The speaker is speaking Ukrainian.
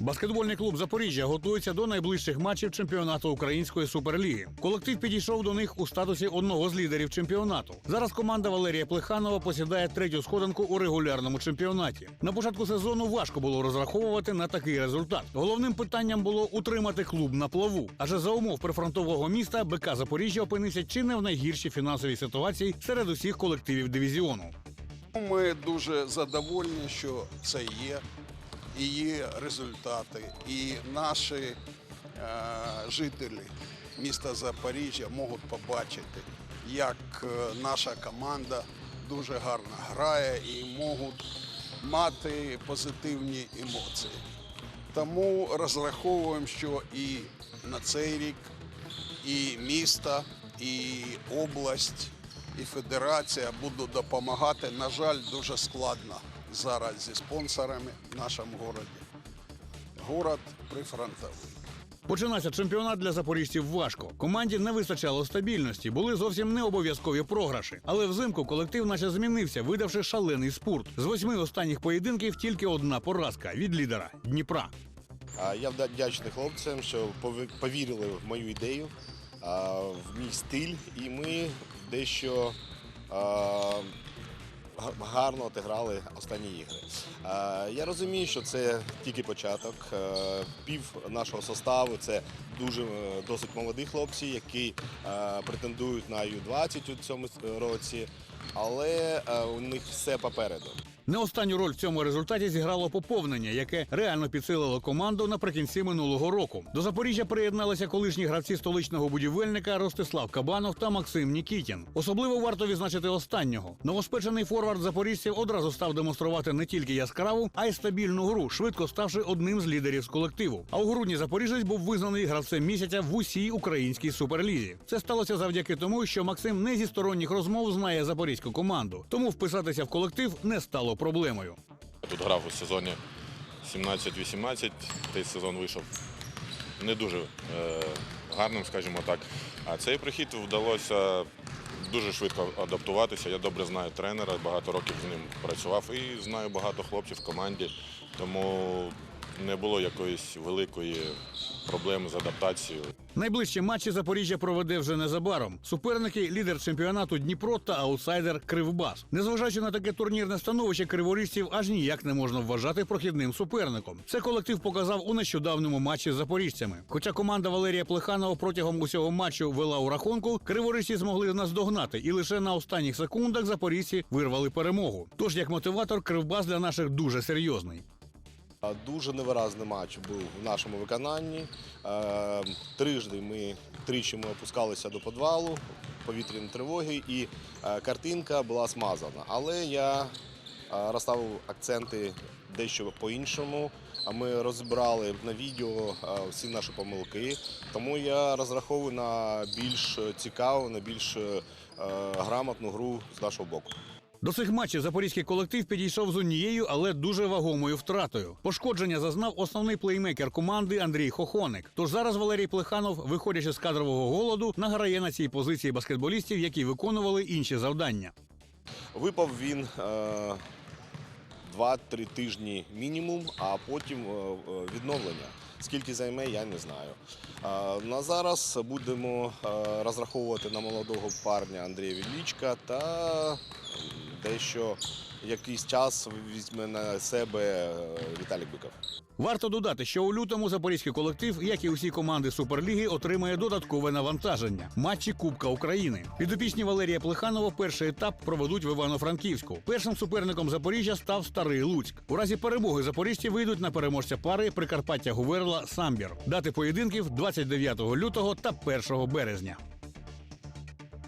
Баскетбольний клуб Запоріжжя готується до найближчих матчів чемпіонату української суперліги. Колектив підійшов до них у статусі одного з лідерів чемпіонату. Зараз команда Валерія Плеханова посідає третю сходинку у регулярному чемпіонаті. На початку сезону важко було розраховувати на такий результат. Головним питанням було утримати клуб на плаву. Адже за умов прифронтового міста БК Запоріжжя опинився чи не в найгіршій фінансовій ситуації серед усіх колективів дивізіону. Ми дуже задоволені, що це є, є результати. І наші е, жителі міста Запоріжжя можуть побачити, як е, наша команда дуже гарно грає і можуть мати позитивні емоції. Тому розраховуємо, що і на цей рік, і місто, і область, і федерація будуть допомагати. На жаль, дуже складно зараз зі спонсорами в нашому городі. Город прифронтовий. Починався чемпіонат для запоріжців важко. Команді не вистачало стабільності, були зовсім не обов'язкові програші. Але взимку колектив наче змінився, видавши шалений спорт. З восьми останніх поєдинків тільки одна поразка від лідера Дніпра. Я вдячний хлопцям, що повірили в мою ідею, в мій стиль, і ми дещо гарно отиграли останні ігри. Я розумію, що це тільки початок. Е, Пів нашого составу це дуже е, досить молоді хлопці, які е, претендують на Ю-20 у цьому році, але е, у них все попереду. Не останню роль в цьому результаті зіграло поповнення, яке реально підсилило команду наприкінці минулого року. До Запоріжжя приєдналися колишні гравці столичного будівельника Ростислав Кабанов та Максим Нікітін. Особливо варто відзначити останнього. Новоспечений форвард запоріжців одразу став демонструвати не тільки яскраву, а й стабільну гру, швидко ставши одним з лідерів з колективу. А у грудні запоріжець був визнаний гравцем місяця в усій українській суперлізі. Це сталося завдяки тому, що Максим не зі сторонніх розмов знає запорізьку команду, тому вписатися в колектив не стало проблемою. Я Тут грав у сезоні 17-18, той сезон вийшов не дуже е, гарним, скажімо так. А цей прихід вдалося дуже швидко адаптуватися. Я добре знаю тренера, багато років з ним працював і знаю багато хлопців в команді, тому не було якоїсь великої проблеми з адаптацією. Найближчі матчі Запоріжжя проведе вже незабаром. Суперники лідер чемпіонату Дніпро та аутсайдер Кривбас. Незважаючи на таке турнірне становище криворіжців, аж ніяк не можна вважати прохідним суперником. Це колектив показав у нещодавньому матчі з запоріжцями. Хоча команда Валерія Плеханова протягом усього матчу вела у рахунку, криворіжці змогли наздогнати, і лише на останніх секундах запоріжці вирвали перемогу. Тож як мотиватор, Кривбас для наших дуже серйозний. А, Дуже невиразний матч був в нашому виконанні. Е, Трижди ми тричі ми опускалися до підвалу, повітряні тривоги, і е, картинка була смазана. Але я е, розставив акценти дещо по-іншому. Ми розібрали на відео е, всі наші помилки. Тому я розраховую на більш цікаву, на більш е, грамотну гру з нашого боку. До цих матчів запорізький колектив підійшов з однією, але дуже вагомою втратою. Пошкодження зазнав основний плеймейкер команди Андрій Хохоник. Тож зараз Валерій Плеханов, виходячи з кадрового голоду, награє на цій позиції баскетболістів, які виконували інші завдання. Випав він е, 2-3 тижні мінімум, а потім е, е, відновлення. Скільки займе, я не знаю. Е, на зараз будемо розраховувати на молодого парня Андрія Вілічка та м, дещо якийсь час візьме на себе е, Віталій Биков. Варто додати, що у лютому запорізький колектив, як і усі команди Суперліги, отримає додаткове навантаження матчі Кубка України. Підопічні Валерія Плеханова перший етап проведуть в Івано-Франківську. Першим суперником Запоріжжя став Старий Луцьк. У разі перемоги запоріжці вийдуть на переможця пари Прикарпаття Гуверла Самбір. Дати поєдинків 29 лютого та 1 березня.